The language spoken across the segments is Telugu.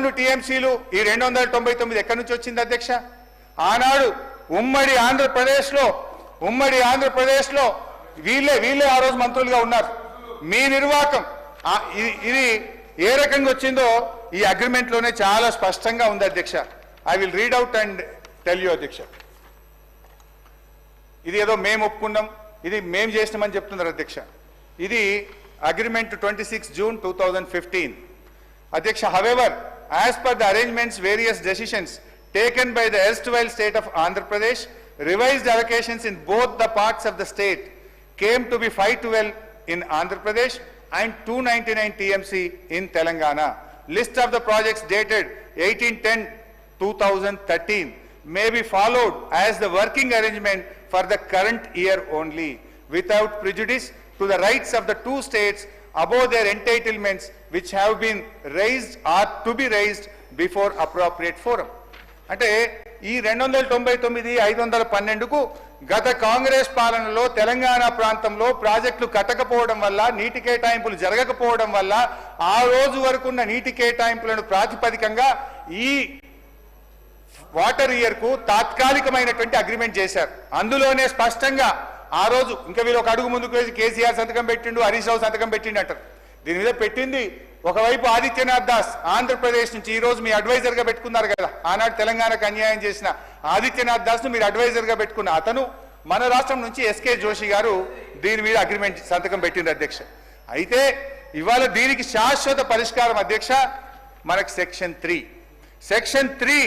పదకొండు టీఎంసీలు ఈ రెండు వందల తొంభై తొమ్మిది ఎక్కడి నుంచి వచ్చింది అధ్యక్ష? ఆనాడు ఉమ్మడి ఆంధ్రప్రదేశ్లో ఉమ్మడి ఆంధ్రప్రదేశ్లో వీళ్ళే వీళ్ళే ఆ రోజు మంత్రులుగా ఉన్నారు. మీ నిర్వాహకం ఇది ఏ రకంగా వచ్చిందో ఈ అగ్రిమెంట్లోనే చాలా స్పష్టంగా ఉంది అధ్యక్ష. I will read out and tell you అధ్యక్ష. ఇది ఏదో మేము ఒప్పుకున్నాం ఇది మేము చేసినామని చెప్తున్నారు అధ్యక్ష. ఇది agreement twenty six June two thousand fifteen. అధ్యక్ష however as per the arrangements various decisions taken by the erstwhile state of Andhra Pradesh, revised allocations in both the parts of the state came to be 512 in Andhra Pradesh and 299 TMC in Telangana. List of the projects dated 1810-2013 may be followed as the working arrangement for the current year only without prejudice to the rights of the two states above their entitlements which have been raised or to be raised before appropriate forum. అంటే ఈ రెండు వందల తొంభై తొమ్మిది ఐదు వందల పన్నెండుకు గత కాంగ్రెస్ పాలనలో తెలంగాణ ప్రాంతంలో ప్రాజెక్టులు కట్టకపోవడం వల్ల నీటి కేటాయింపులు జరగకపోవడం వల్ల ఆ రోజు వరకున్న నీటి కేటాయింపులను ప్రాతిపదికంగా ఈ వాటర్ ఇయర్కు తాత్కాలికమైనటువంటి అగ్రిమెంట్ చేశారు అందులోనే స్పష్టంగా ఆ రోజు ఇంకా వీళ్ళు ఒక అడుగు ముందుకు వేసి కేసీఆర్ సంతకం పెట్టిండు హరీష్ రావు సంతకం పెట్టిండు అంటారు. దీని మీద పెట్టింది ఒకవైపు ఆదిత్యనాథ్ దాస్ ఆంధ్రప్రదేశ్ నుంచి ఈ రోజు మీ అడ్వైజర్గా పెట్టుకున్నారు కదా. ఆనాడు తెలంగాణకు అన్యాయం చేసిన ఆదిత్యనాథ్ దాస్ను మీరు అడ్వైజర్గా పెట్టుకున్న అతను మన రాష్ట్రం నుంచి ఎస్కే జోషి గారు దీని మీద అగ్రిమెంట్ సంతకం పెట్టింది అధ్యక్ష. అయితే ఇవాళ దీనికి శాశ్వత పరిష్కారం అధ్యక్ష మనకు సెక్షన్ త్రీ. సెక్షన్ త్రీ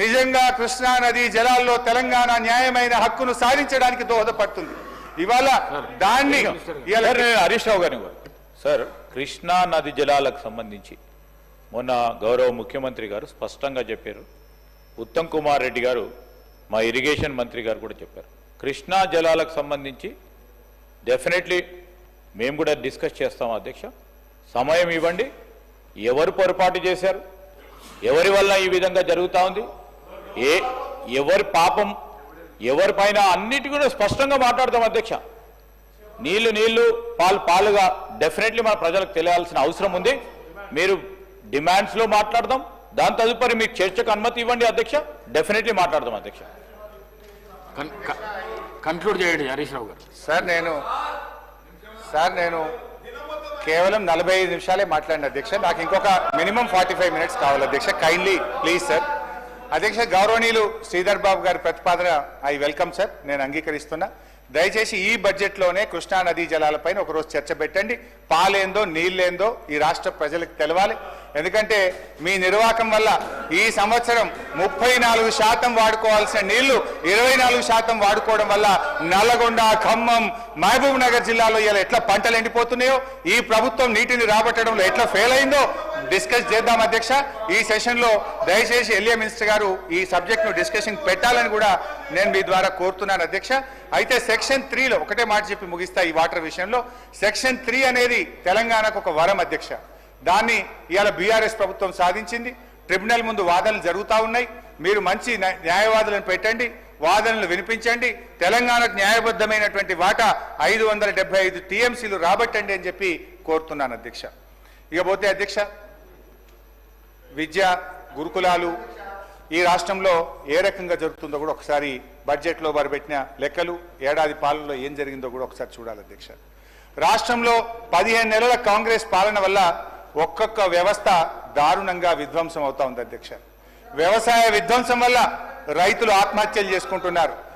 నిజంగా కృష్ణానది జలాల్లో తెలంగాణ న్యాయమైన హక్కును సాధించడానికి దోహదపడుతుంది. ఇవాళ దాన్ని హరీష్ రావు గారిని సార్ కృష్ణా నది జలాలకు సంబంధించి మొన్న గౌరవ ముఖ్యమంత్రి గారు స్పష్టంగా చెప్పారు. ఉత్తమ్ కుమార్ రెడ్డి గారు మా ఇరిగేషన్ మంత్రి గారు కూడా చెప్పారు. కృష్ణా జలాలకు సంబంధించి డెఫినెట్లీ మేము కూడా డిస్కస్ చేస్తాం అధ్యక్ష. సమయం ఇవ్వండి. ఎవరు పొరపాటు చేశారు? ఎవరి వల్ల ఈ విధంగా జరుగుతా ఉంది? ఏ ఎవరి పాపం ఎవరి పైన అన్నిటి కూడా స్పష్టంగా మాట్లాడతాం అధ్యక్ష. నీళ్ళు నీళ్ళు పాలు పాలుగా డెఫినెట్లీ మన ప్రజలకు తెలియాల్సిన అవసరం ఉంది. మీరు డిమాండ్స్లో మాట్లాడదాం. దాని తదుపరి మీకు చర్చకు అనుమతి ఇవ్వండి అధ్యక్ష. డెఫినెట్లీ మాట్లాడదాం అధ్యక్ష. కన్క్లూడ్ చేయండి హరీష్ రావు గారు. సార్ నేను సార్ నేను కేవలం నలభై ఐదు నిమిషాలే మాట్లాడిన అధ్యక్ష. నాకు ఇంకొక మినిమం ఫార్టీ ఫైవ్ మినిట్స్ కావాలి అధ్యక్ష. కైండ్లీ ప్లీజ్ సార్ అధ్యక్ష గౌరవనీయులు శ్రీధర్ బాబు గారి ప్రతిపాదన ఐ వెల్కమ్ సార్. నేను అంగీకరిస్తున్నా. దయచేసి ఈ బడ్జెట్లోనే కృష్ణా నదీ జలాలపైన ఒకరోజు చర్చ పెట్టండి. పాలేందో నీళ్ళేందో ఈ రాష్ట్ర ప్రజలకు తెలవాలి. ఎందుకంటే మీ నిర్వాహకం వల్ల ఈ సంవత్సరం ముప్పై నాలుగు శాతం వాడుకోవాల్సిన నీళ్ళు ఇరవై నాలుగు శాతం వాడుకోవడం వల్ల నల్లగొండ ఖమ్మం మహబూబ్ నగర్ జిల్లాలో ఇలా ఎట్లా పంటలు ఎండిపోతున్నాయో ఈ ప్రభుత్వం నీటిని రాబట్టడంలో ఎట్లా ఫెయిల్ అయిందో డిస్కస్ చేద్దాం అధ్యక్ష. ఈ సెషన్లో దయచేసి ఎల్ఏ మినిస్టర్ గారు ఈ సబ్జెక్ట్ను డిస్కషన్ పెట్టాలని కూడా నేను మీ ద్వారా కోరుతున్నాను అధ్యక్ష. అయితే సెక్షన్ త్రీలో ఒకటే మాట చెప్పి ముగిస్తా ఈ వాటర్ విషయంలో. సెక్షన్ త్రీ అనేది తెలంగాణకు ఒక వరం అధ్యక్ష. దాన్ని ఇవాళ బీఆర్ఎస్ ప్రభుత్వం సాధించింది. ట్రిబ్యునల్ ముందు వాదనలు జరుగుతూ ఉన్నాయి. మీరు మంచి న్యాయ- న్యాయవాదులను పెట్టండి. వాదనలు వినిపించండి. తెలంగాణకు న్యాయబద్ధమైనటువంటి వాటా ఐదు వందల డెబ్బై ఐదు టీఎంసీలు రాబట్టండి అని చెప్పి కోరుతున్నాను అధ్యక్ష. ఇకపోతే అధ్యక్ష విద్య గురుకులాలు ఈ రాష్ట్రంలో ఏ రకంగా జరుగుతుందో కూడా ఒకసారి బడ్జెట్లో వారు పెట్టిన లెక్కలు ఏడాది పాలనలో ఏం జరిగిందో కూడా ఒకసారి చూడాలి అధ్యక్ష. రాష్ట్రంలో పదిహేను నెలల కాంగ్రెస్ పాలన వల్ల ఒక్కొక్క వ్యవస్థ దారుణంగా విధ్వంసం అవుతా ఉంది అధ్యక్ష. వ్యవసాయ విధ్వంసం వల్ల రైతులు ఆత్మహత్యలు చేసుకుంటున్నారు.